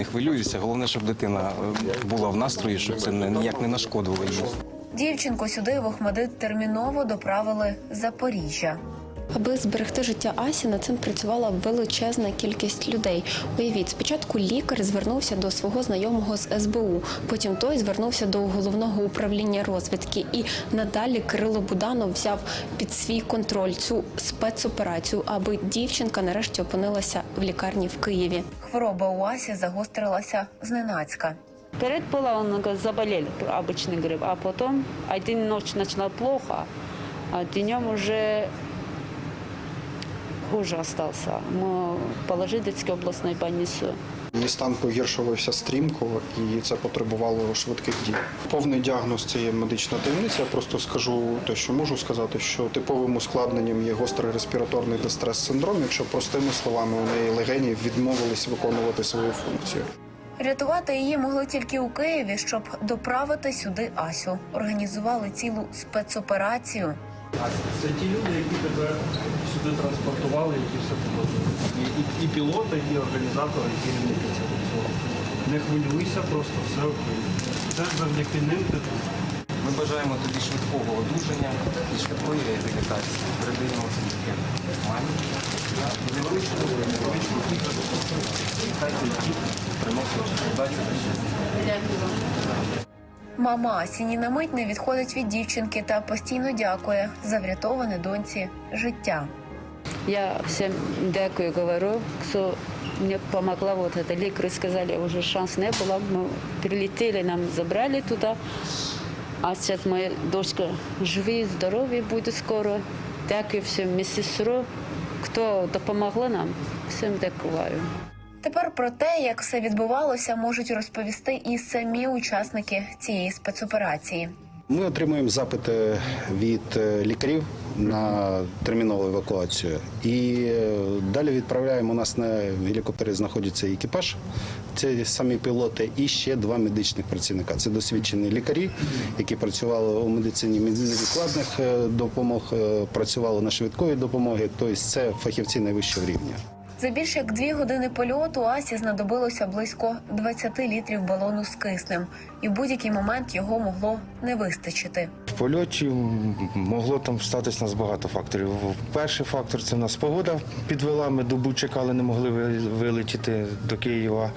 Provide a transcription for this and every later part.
не хвилююся. Головне, щоб дитина е, була в настрої, щоб це ніяк не нашкодило їй. Дівчинку сюди в Охмадит терміново доправили Запоріжжя. Аби зберегти життя Асі, над цим працювала величезна кількість людей. Уявіть, спочатку лікар звернувся до свого знайомого з СБУ, потім той звернувся до головного управління розвідки. І надалі Кирило Буданов взяв під свій контроль цю спецоперацію, аби дівчинка нарешті опинилася в лікарні в Києві. Хвороба у Асі загострилася зненацька. Перед была он говорит, заболел, обычный грипп, а потом один ночь начала плохо, а днем уже хуже остался. Мы положили в Детской областной больницу. Стан погіршувався стрімко, і це потребувало швидких дій. Повний діагноз це є медична таємниця. Я просто скажу те, що можу сказати, що типовим ускладненням є гострий респіраторний дистрес-синдром. Якщо простими словами у неї легені відмовились виконувати свою функцію. Рятувати її могли тільки у Києві, щоб доправити сюди Асю. Організували цілу спецоперацію. Це ті люди, які тебе сюди транспортували, які все подобали. І, і, і пілоти, і організатори, і керівники цього. Не хвилюйся, просто все окей. Це завдяки ним ти тут. Ми бажаємо тобі швидкого одужання і швидкої реабілітації. Передаємо це таке мамі. Невеличку, невеличку іграшку. Хай цей дід приносить удачу та щастя. Мама Асі ні на мить не відходить від дівчинки та постійно дякує за врятоване доньці життя. Я всем дякую говорю, кто мне помогла. Вот это лекари сказали, уже шанс не было. Мы прилетели, нам забрали туда. А зараз моя дочка живі, здорові буде скоро. Дякую всім медсестру, хто допомогла нам. Всім дякую. Тепер про те, як все відбувалося, можуть розповісти і самі учасники цієї спецоперації. Ми отримуємо запити від е, лікарів на термінову евакуацію. І е, далі відправляємо у нас на гелікоптері знаходиться екіпаж. Це самі пілоти і ще два медичних працівника. Це досвідчені лікарі, які працювали у медицині невідкладних е, допомог, е, працювали на швидкої допомоги. Тобто це фахівці найвищого рівня. За більше як дві години польоту Асі знадобилося близько 20 літрів балону з киснем, і в будь-який момент його могло не вистачити. В польоті могло там статись нас багато факторів. Перший фактор це в нас погода підвела. Ми добу чекали, не могли вилетіти до Києва.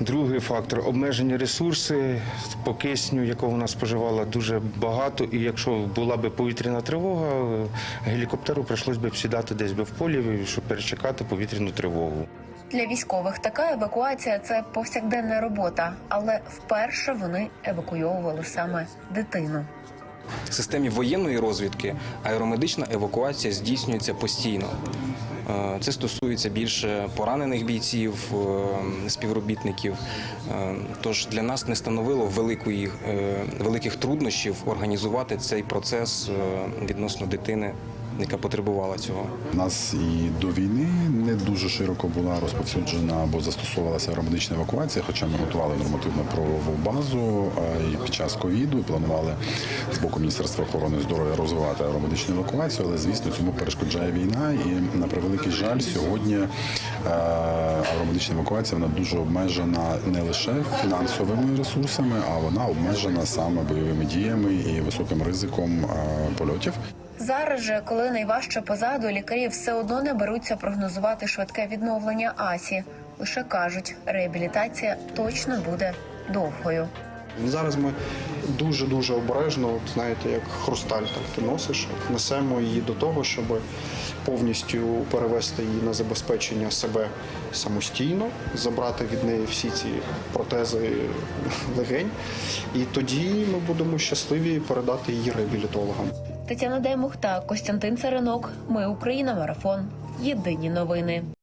Другий фактор обмежені ресурси по кисню, якого вона споживала дуже багато. І якщо була б повітряна тривога, е, гелікоптеру прийшлось би сідати десь би в полі, щоб перечекати повітряну тривогу. Для військових така евакуація це повсякденна робота, але вперше вони евакуйовували саме дитину. В системі воєнної розвідки аеромедична евакуація здійснюється постійно. Е, Це стосується більше поранених бійців, е, співробітників. Е, Тож для нас не становило великої, великих труднощів організувати цей процес відносно дитини, яка потребувала цього. У нас і до війни не дуже широко була розповсюджена або застосовувалася аеромедична евакуація, хоча ми готували нормативно правову базу і під час ковіду планували з боку Міністерства охорони здоров'я розвивати аеромедичну евакуацію, але звісно цьому перешкоджає війна. І на превеликий жаль, сьогодні аеромедична евакуація вона дуже обмежена не лише фінансовими ресурсами, а вона обмежена саме бойовими діями і високим ризиком е, польотів. Зараз же, коли найважче позаду, лікарі все одно не беруться прогнозувати швидке відновлення Асі. Лише кажуть, реабілітація точно буде довгою. Зараз ми дуже дуже обережно, от знаєте, як хрусталь, так ти носиш, несемо її до того, щоб повністю перевести її на забезпечення себе самостійно, забрати від неї всі ці протези легень, і тоді ми будемо щасливі передати її реабілітологам. Тетяна Демухта, Костянтин Царинок. Ми Україна. Марафон. Єдині новини.